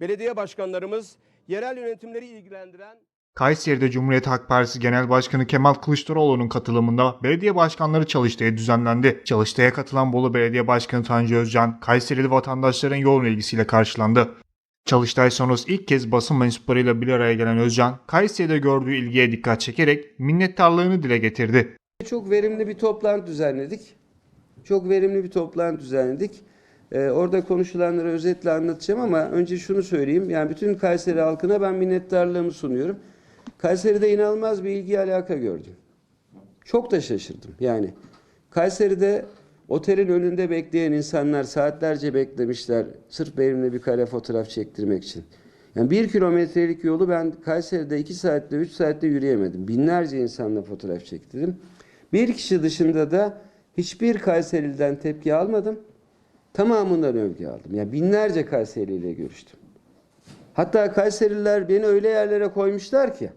belediye başkanlarımız, yerel yönetimleri ilgilendiren Kayseri'de Cumhuriyet Halk Partisi Genel Başkanı Kemal Kılıçdaroğlu'nun katılımında belediye başkanları çalıştayı düzenlendi. Çalıştaya katılan Bolu Belediye Başkanı Tanju Özcan, Kayserili vatandaşların yoğun ilgisiyle karşılandı. Çalıştay sonrası ilk kez basın mensuplarıyla bir araya gelen Özcan, Kayseri'de gördüğü ilgiye dikkat çekerek minnettarlığını dile getirdi. Çok verimli bir toplantı düzenledik. Çok verimli bir toplantı düzenledik. Ee, orada konuşulanları özetle anlatacağım ama önce şunu söyleyeyim. Yani bütün Kayseri halkına ben minnettarlığımı sunuyorum. Kayseri'de inanılmaz bir ilgi alaka gördüm. Çok da şaşırdım. Yani Kayseri'de otelin önünde bekleyen insanlar saatlerce beklemişler. Sırf benimle bir kare fotoğraf çektirmek için. Yani bir kilometrelik yolu ben Kayseri'de iki saatte, üç saatte yürüyemedim. Binlerce insanla fotoğraf çektirdim. Bir kişi dışında da hiçbir Kayserili'den tepki almadım. Tamamından övgü aldım. Yani binlerce Kayseri ile görüştüm. Hatta Kayserililer beni öyle yerlere koymuşlar ki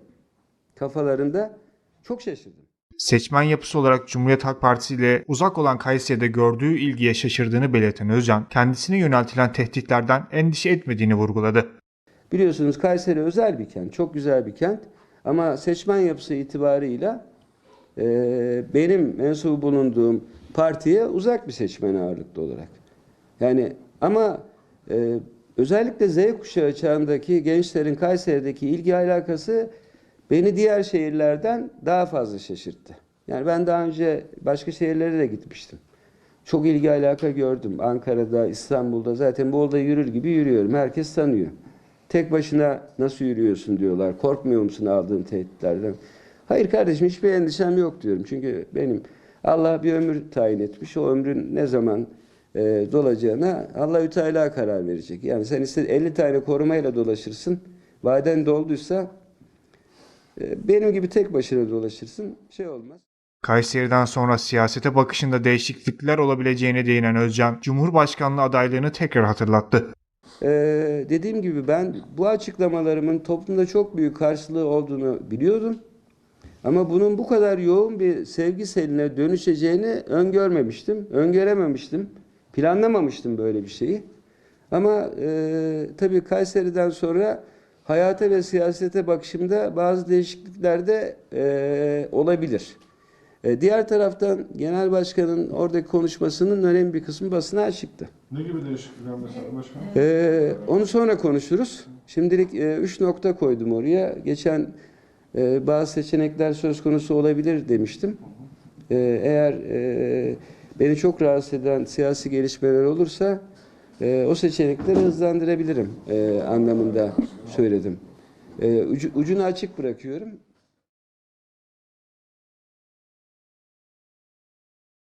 kafalarında çok şaşırdım. Seçmen yapısı olarak Cumhuriyet Halk Partisi ile uzak olan Kayseri'de gördüğü ilgiye şaşırdığını belirten Özcan, kendisine yöneltilen tehditlerden endişe etmediğini vurguladı. Biliyorsunuz Kayseri özel bir kent, çok güzel bir kent. Ama seçmen yapısı itibarıyla e, benim mensubu bulunduğum partiye uzak bir seçmen ağırlıklı olarak. Yani ama e, özellikle Z kuşağı çağındaki gençlerin Kayseri'deki ilgi alakası beni diğer şehirlerden daha fazla şaşırttı. Yani ben daha önce başka şehirlere de gitmiştim. Çok ilgi alaka gördüm. Ankara'da, İstanbul'da zaten Bolu'da yürür gibi yürüyorum. Herkes tanıyor. Tek başına nasıl yürüyorsun diyorlar. Korkmuyor musun aldığın tehditlerden? Hayır kardeşim hiçbir endişem yok diyorum. Çünkü benim Allah bir ömür tayin etmiş. O ömrün ne zaman e, dolacağına Allahü Teala karar verecek. Yani sen iste 50 tane korumayla dolaşırsın. Vaden dolduysa e, benim gibi tek başına dolaşırsın. Şey olmaz. Kayseri'den sonra siyasete bakışında değişiklikler olabileceğine değinen Özcan, Cumhurbaşkanlığı adaylığını tekrar hatırlattı. Ee, dediğim gibi ben bu açıklamalarımın toplumda çok büyük karşılığı olduğunu biliyordum. Ama bunun bu kadar yoğun bir sevgi seline dönüşeceğini öngörmemiştim, öngörememiştim, planlamamıştım böyle bir şeyi. Ama e, tabii Kayseri'den sonra hayata ve siyasete bakışımda bazı değişiklikler de e, olabilir. E, diğer taraftan Genel Başkan'ın oradaki konuşmasının önemli bir kısmı basına açıktı. Ne gibi değişiklikler mesela başkanım? Ee, onu sonra konuşuruz. Şimdilik e, üç nokta koydum oraya. Geçen e, bazı seçenekler söz konusu olabilir demiştim. E, eğer e, beni çok rahatsız eden siyasi gelişmeler olursa e, o seçenekleri hızlandırabilirim e, anlamında söyledim. E, ucu- ucunu açık bırakıyorum.